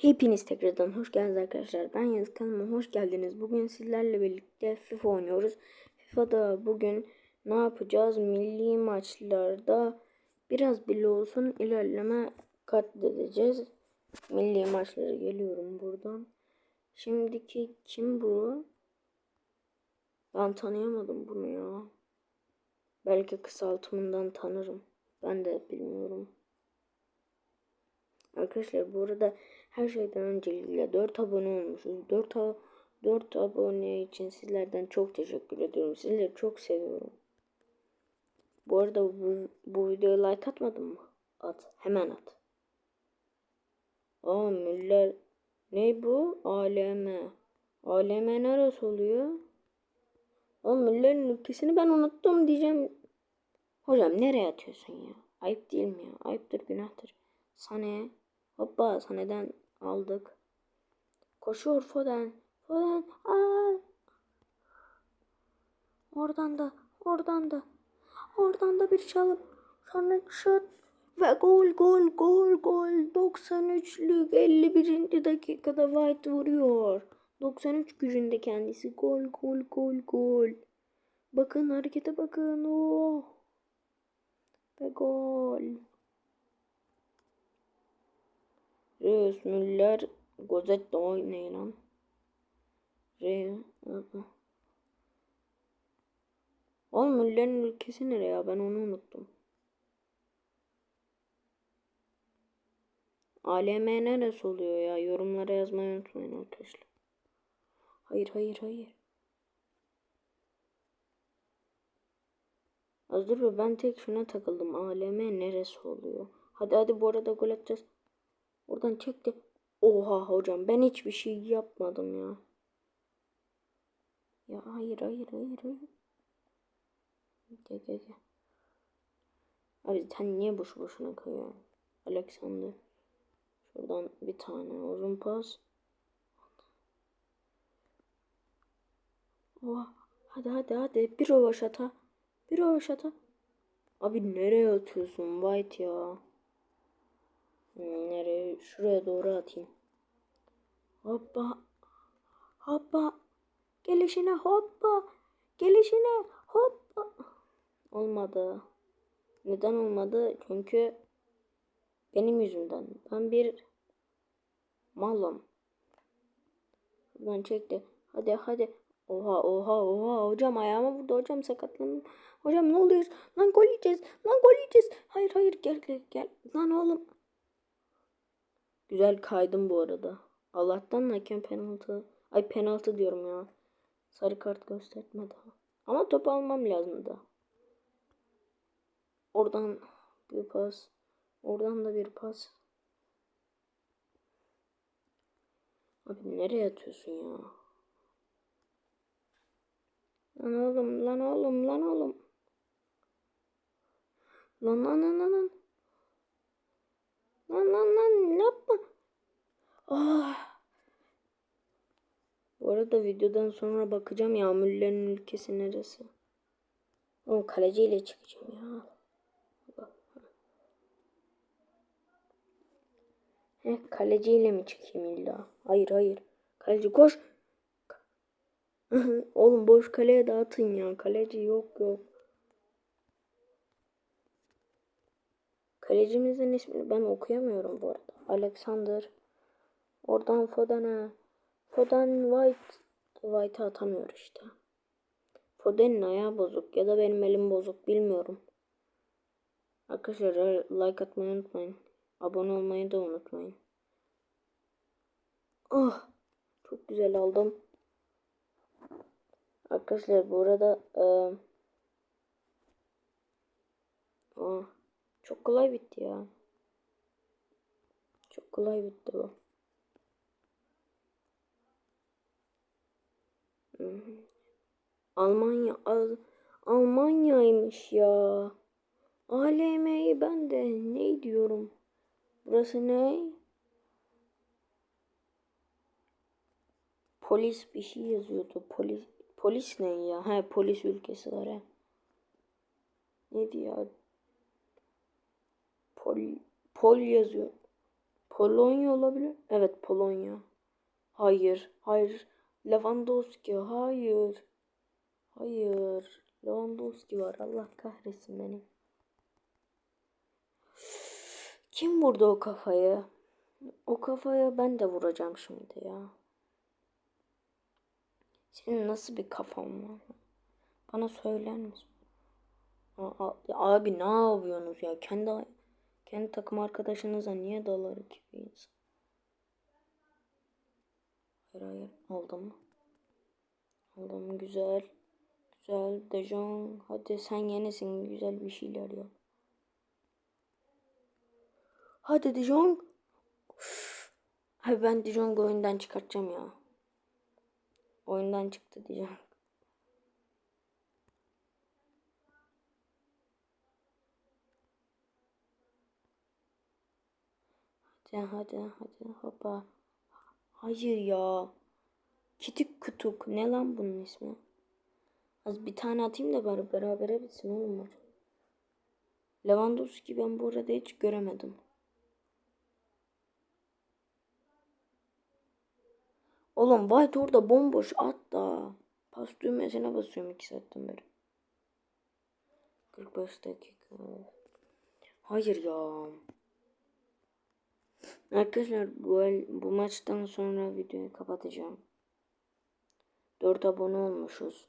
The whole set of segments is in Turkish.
Hepiniz tekrardan hoş geldiniz arkadaşlar. Ben Yaz kanalıma hoş geldiniz. Bugün sizlerle birlikte FIFA oynuyoruz. FIFA'da bugün ne yapacağız? Milli maçlarda biraz bile olsun ilerleme katledeceğiz. Milli maçlara geliyorum buradan. Şimdiki kim bu? Ben tanıyamadım bunu ya. Belki kısaltımından tanırım. Ben de bilmiyorum. Arkadaşlar bu arada her şeyden öncelikle 4 abone olmuşuz. 4, 4 abone için sizlerden çok teşekkür ediyorum. Sizleri çok seviyorum. Bu arada bu, bu videoya like atmadın mı? At. Hemen at. Aa Müller. Ne bu? ALM. ALM neresi oluyor? Aa Müller'in ülkesini ben unuttum diyeceğim. Hocam nereye atıyorsun ya? Ayıp değil mi ya? Ayıptır günahtır. Sana Hoppa sahneden aldık. Koşuyor Foden. Foden. Aa! Oradan da. Oradan da. Oradan da bir çalım. Sonra şut. Ve gol gol gol gol. 93'lük 51. dakikada White vuruyor. 93 gücünde kendisi. Gol gol gol gol. Bakın harekete bakın. Oh. Ve gol. Reus Müller Gozet de oynayın lan. Reus Oğlum Müller'in ülkesi nereye ya ben onu unuttum. ALM neresi oluyor ya? Yorumlara yazmayı unutmayın arkadaşlar. Hayır hayır hayır. Az dur ben tek şuna takıldım. ALM neresi oluyor? Hadi hadi bu arada gol atacağız. Oradan çekti. Oha hocam ben hiçbir şey yapmadım ya. Ya hayır hayır hayır. Gel gel gel. Abi sen niye boş boşuna koyuyorsun? Alexander. Şuradan bir tane uzun pas. Oha. Hadi hadi hadi. Bir rovaşata. Bir rovaşata. Abi nereye atıyorsun White ya? Nereye? Şuraya doğru atayım. Hoppa. Hoppa. Gelişine hoppa. Gelişine hoppa. Olmadı. Neden olmadı? Çünkü benim yüzümden. Ben bir malım. Buradan çekti. Hadi hadi. Oha oha oha hocam ayağıma vurdu hocam sakatlandım. Hocam ne oluyor? Lan gol yiyeceğiz. Lan gol yiyeceğiz. Hayır hayır gel gel gel. Lan oğlum. Güzel kaydım bu arada. Allah'tan hakem penaltı. Ay penaltı diyorum ya. Sarı kart göstermedi. Ama top almam lazımdı. Oradan bir pas. Oradan da bir pas. Abi nereye atıyorsun ya? Lan oğlum, lan oğlum, lan oğlum. Lan lan lan lan. Lan lan lan yapma. Ah. Bu arada videodan sonra bakacağım yağmurların ülkesi neresi. O kaleciyle çıkacağım ya. Heh, kaleciyle mi çıkayım illa? Hayır hayır. Kaleci koş. Oğlum boş kaleye dağıtın ya. Kaleci yok yok. Kalecimizin ismini ben okuyamıyorum bu arada. Alexander. Oradan Foden'e. Foden White. White'a atamıyor işte. Foden'in ayağı bozuk ya da benim elim bozuk bilmiyorum. Arkadaşlar like atmayı unutmayın. Abone olmayı da unutmayın. Oh, çok güzel aldım. Arkadaşlar bu arada e, oh, çok kolay bitti ya. Çok kolay bitti bu. Almanya Al Almanya'ymış ya. ALM'yi ben de ne diyorum? Burası ne? Polis bir şey yazıyordu. Polis polis ne ya? He polis ülkesi var he. Ne diyor? Pol Pol yazıyor. Polonya olabilir. Evet Polonya. Hayır. Hayır. Lewandowski. Hayır. Hayır. Lewandowski var. Allah kahretsin beni. Kim vurdu o kafayı? O kafaya ben de vuracağım şimdi ya. Senin nasıl bir kafan var? Bana söyler misin? Abi ne yapıyorsunuz ya? Kendi kendi takım arkadaşınıza niye dalar gibi insan? Hayır hayır aldım. Aldım güzel. Güzel De Jong. Hadi sen yenisin güzel bir şeyler yap. Hadi. Üf. Abi ben De Jong'u oyundan çıkartacağım ya. Oyundan çıktı De Hadi hadi hadi hoppa. Hayır ya. Kitik kutuk. Ne lan bunun ismi? Az bir tane atayım da bari berabere bitsin oğlum maç. Lewandowski ben bu arada hiç göremedim. Oğlum White orada bomboş at da. Pas düğmesine basıyorum 2 saatten beri. 45 dakika. Hayır ya. Arkadaşlar bu, bu maçtan sonra videoyu kapatacağım. 4 abone olmuşuz.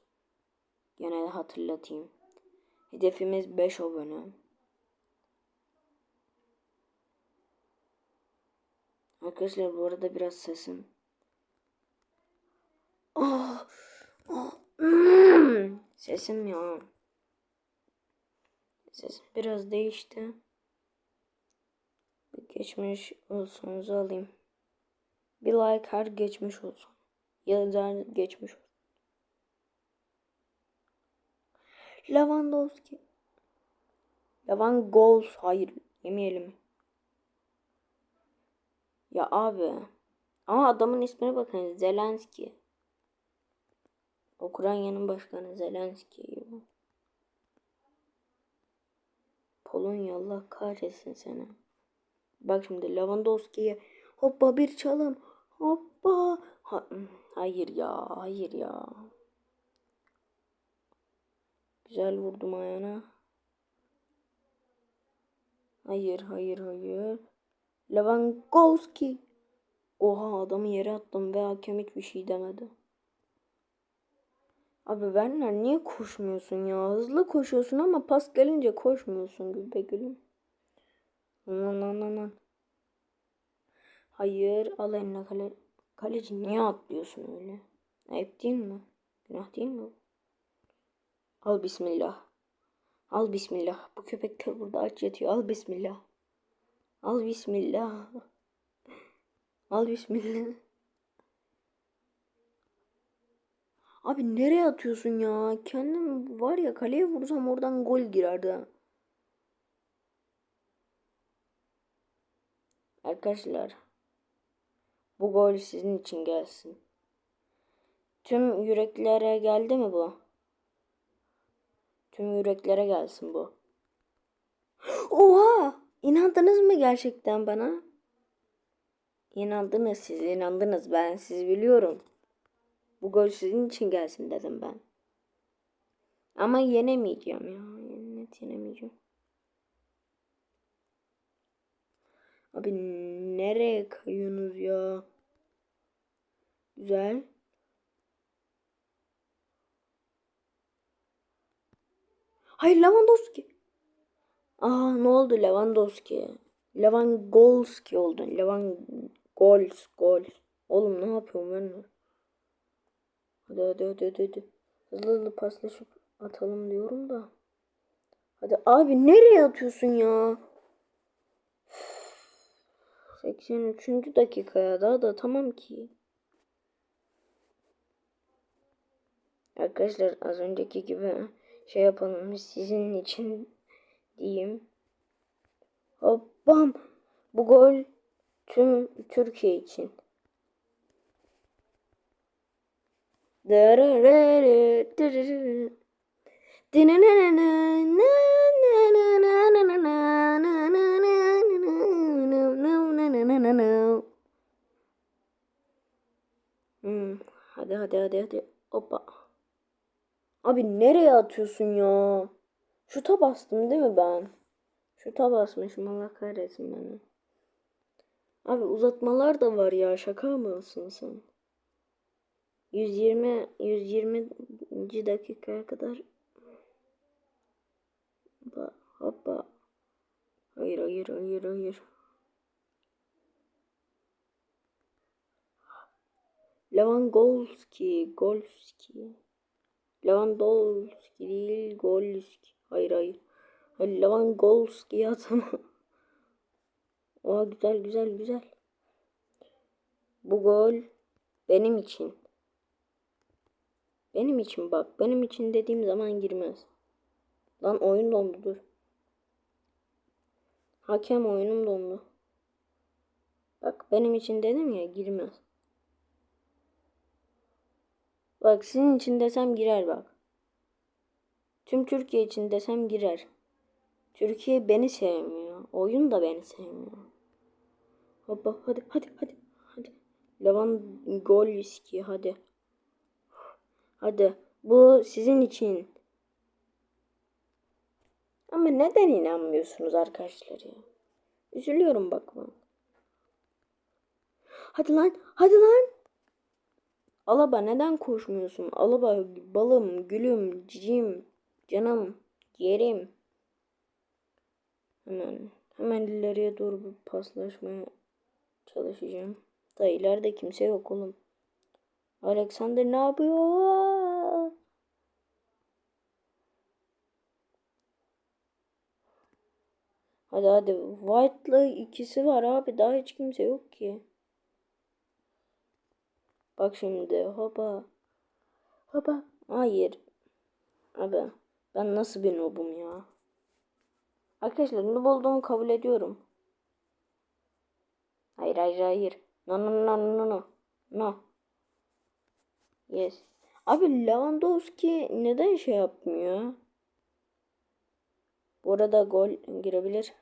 Gene hatırlatayım. Hedefimiz 5 abone. Arkadaşlar bu arada biraz sesim. Oh, oh, sesim ya. Sesim biraz değişti. Geçmiş olsunuzu alayım. Bir like her geçmiş olsun. Ya da geçmiş olsun. Lewandowski. Levan goals. Hayır yemeyelim. Ya abi. Ama adamın ismine bakın. Zelenski. Ukrayna'nın başkanı Zelenski. Polonya Allah kahretsin seni. Bak şimdi Lewandowski'ye hoppa bir çalım. Hoppa. Ha, hayır ya, hayır ya. Güzel vurdum ayağına. Hayır, hayır, hayır. Lewandowski. Oha adamı yere attım ve hakem hiçbir şey demedi. Abi Werner niye koşmuyorsun ya? Hızlı koşuyorsun ama pas gelince koşmuyorsun gül be gülüm. Lan lan lan lan. Hayır al eline kale. Kaleci niye atlıyorsun öyle? Ayıp değil mi? Günah değil mi? Al bismillah. Al bismillah. Bu köpekler burada aç yatıyor. Al bismillah. Al bismillah. Al bismillah. Abi nereye atıyorsun ya? Kendim var ya kaleye vursam oradan gol girerdi. Arkadaşlar bu gol sizin için gelsin. Tüm yüreklere geldi mi bu? Tüm yüreklere gelsin bu. Oha! İnandınız mı gerçekten bana? İnandınız siz, inandınız. Ben siz biliyorum. Bu gol sizin için gelsin dedim ben. Ama yenemeyeceğim ya. Net yenemeyeceğim. Abi nereye kayıyorsunuz ya? Güzel. Hayır Lewandowski. Aa ne oldu Lewandowski? Lewandowski oldu. Levan Gols Gols. Oğlum ne yapıyorum ben? Hadi hadi hadi hadi. hadi. Hızlı hızlı paslaşıp atalım diyorum da. Hadi abi nereye atıyorsun ya? 83. dakikaya daha da tamam ki. Arkadaşlar az önceki gibi şey yapalım sizin için diyeyim. Hoppam. Bu gol tüm Türkiye için. Hmm. Hadi hadi hadi hadi. Hoppa. Abi nereye atıyorsun ya? Şuta bastım değil mi ben? Şuta basmışım Allah kahretsin beni. Abi uzatmalar da var ya şaka mısın sen? 120 120. dakikaya kadar hoppa hoppa hayır hayır hayır hayır Lewandowski Golski. Lewandowski değil Golski. Hayır hayır. Hayır Lewandowski atma Aa güzel güzel güzel. Bu gol benim için. Benim için bak benim için dediğim zaman girmez. Lan oyun dondu dur. Hakem oyunum dondu. Bak benim için dedim ya girmez. Bak sizin için desem girer bak. Tüm Türkiye için desem girer. Türkiye beni sevmiyor. Oyun da beni sevmiyor. Hoppa hadi hadi hadi. Hadi. Levan Golski hadi. Hadi. Bu sizin için. Ama neden inanmıyorsunuz arkadaşlar ya? Üzülüyorum bak ben. Hadi lan, hadi lan. Alaba neden koşmuyorsun? Alaba balım, gülüm, cicim, canım, yerim. Hemen, hemen ileriye doğru bir paslaşmaya çalışacağım. Da ileride kimse yok oğlum. Alexander ne yapıyor? Hadi hadi. White'la ikisi var abi. Daha hiç kimse yok ki. Bak şimdi. Hopa. Hopa. Hayır. Abi. Ben nasıl bir noobum ya. Arkadaşlar noob olduğumu kabul ediyorum. Hayır hayır hayır. No no no no no. No. Yes. Abi Lewandowski neden şey yapmıyor? Bu arada gol girebilir.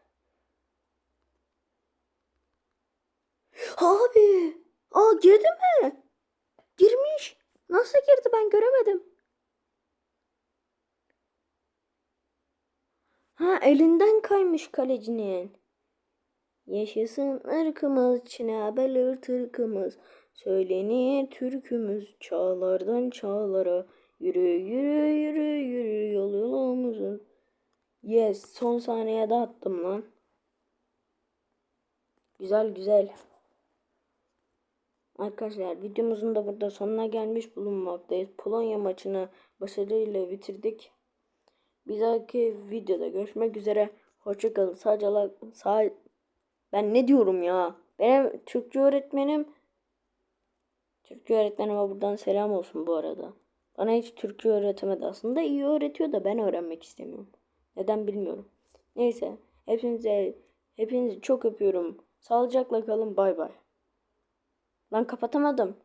Abi. Aa girdi mi? Nasıl girdi ben göremedim. Ha elinden kaymış kalecinin. Yaşasın ırkımız, çinabel ırkımız. Söylenir türkümüz, çağlardan çağlara. Yürü yürü yürü yürü yol yolumuzun. Yes, son saniyede attım lan. Güzel güzel. Arkadaşlar videomuzun da burada sonuna gelmiş bulunmaktayız. Polonya maçını başarıyla bitirdik. Bir dahaki videoda görüşmek üzere. Hoşçakalın. Sadece sağ ben ne diyorum ya? Benim Türkçe öğretmenim Türkçe öğretmenime buradan selam olsun bu arada. Bana hiç Türkçe öğretemedi aslında. iyi öğretiyor da ben öğrenmek istemiyorum. Neden bilmiyorum. Neyse. Hepinize hepinizi çok öpüyorum. Sağlıcakla kalın. Bay bay. Lan kapatamadım.